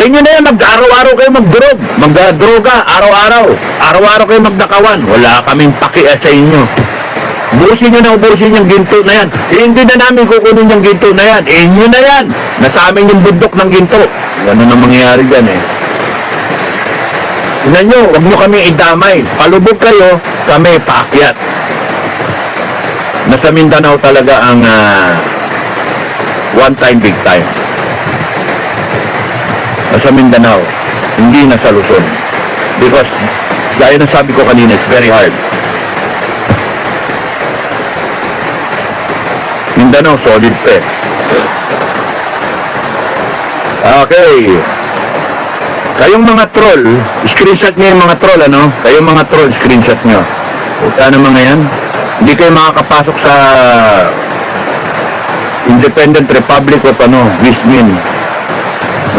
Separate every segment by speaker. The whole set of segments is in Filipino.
Speaker 1: Sa inyo na yan, mag-araw-araw kayo magdrog, magdroga, araw-araw. Araw-araw kayo magdakawan. Wala kaming pakiya sa inyo. Ubusin nyo na ubusin yung ginto na yan. Eh, hindi na namin kukunin yung ginto na yan. Eh, inyo na yan. Nasa amin yung bundok ng ginto. Ganun ang mangyayari dyan eh. Tingnan nyo, huwag nyo kami idamay. Palubog kayo, kami paakyat. Nasa Mindanao talaga ang ah, one time, big time. Nasa Mindanao, hindi nasa Luzon. Because, gaya ng sabi ko kanina, it's very hard. Mindanao, solid pa eh. Okay. Kayong mga troll, screenshot niyo yung mga troll, ano? Kayong mga troll, screenshot niyo. Puta na mga yan. Hindi kayo makakapasok sa Independent Republic of ano, Vismin, ng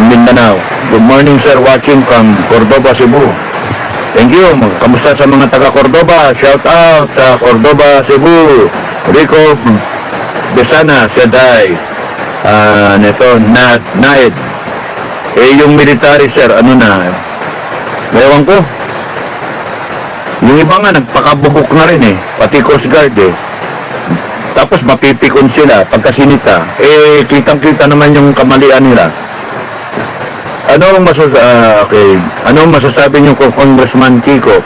Speaker 1: Mindanao. Good morning, sir. Watching from Cordoba, Cebu. Thank you. Kamusta sa mga taga Cordoba? Shout out sa Cordoba, Cebu. Rico Besana said hi. Ah, neto, Nat, Naid. Eh, yung military, sir, ano na? Ewan ko. Yung iba nga, nagpakabubok na rin eh. Pati Coast Guard eh. Tapos mapipikon sila pagka sinita. Eh, kitang-kita naman yung kamalian nila. Ano ang masas ah, okay. Ano ang masasabi niyo kung Congressman Kiko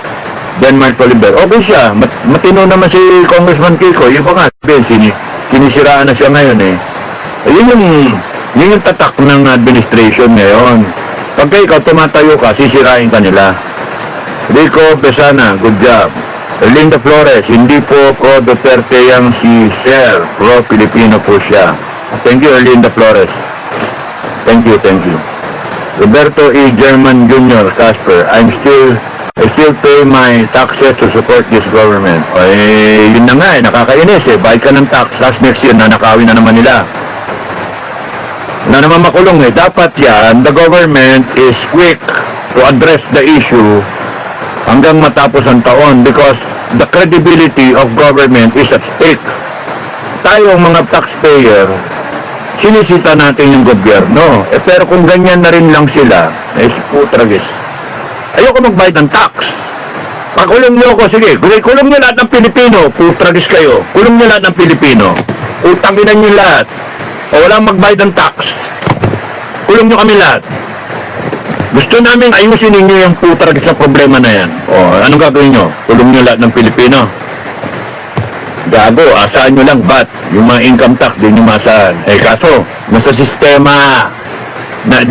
Speaker 1: Denmark Oliver? Okay siya. Mat matino naman si Congressman Kiko. Yung pa nga, sini sinisiraan na siya ngayon eh. Yun yung, yun yung tatak ng administration ngayon. Pagka ikaw tumatayo ka, sisirain ka nila. Rico Besana, good job. Erlinda Flores, hindi po pro Duterte yang si Sir, pro Filipino po siya. Thank you, Erlinda Flores. Thank you, thank you. Roberto E. German Jr. Casper, I'm still I still pay my taxes to support this government. Eh, yun na nga eh, nakakainis eh. Bayad ka ng tax, tapos next year, nanakawin na naman nila. Na naman makulong eh. Dapat yan, the government is quick to address the issue hanggang matapos ang taon because the credibility of government is at stake. Tayong mga taxpayer, sinisita natin yung gobyerno. Eh, pero kung ganyan na rin lang sila, eh, putragis. Ayoko magbayad ng tax. Pakulong niyo ako, sige, kulong niyo lahat ng Pilipino, putragis kayo. Kulong niyo lahat ng Pilipino. Utanginan niyo lahat. O walang magbayad ng tax. Kulong niyo kami lahat. Gusto namin ayusin ninyo yung putragis sa problema na yan. O, anong gagawin niyo? Kulong niyo lahat ng Pilipino. Gago, asahan nyo lang, bat? Yung mga income tax, di nyo masahan. Eh, kaso, nasa sistema na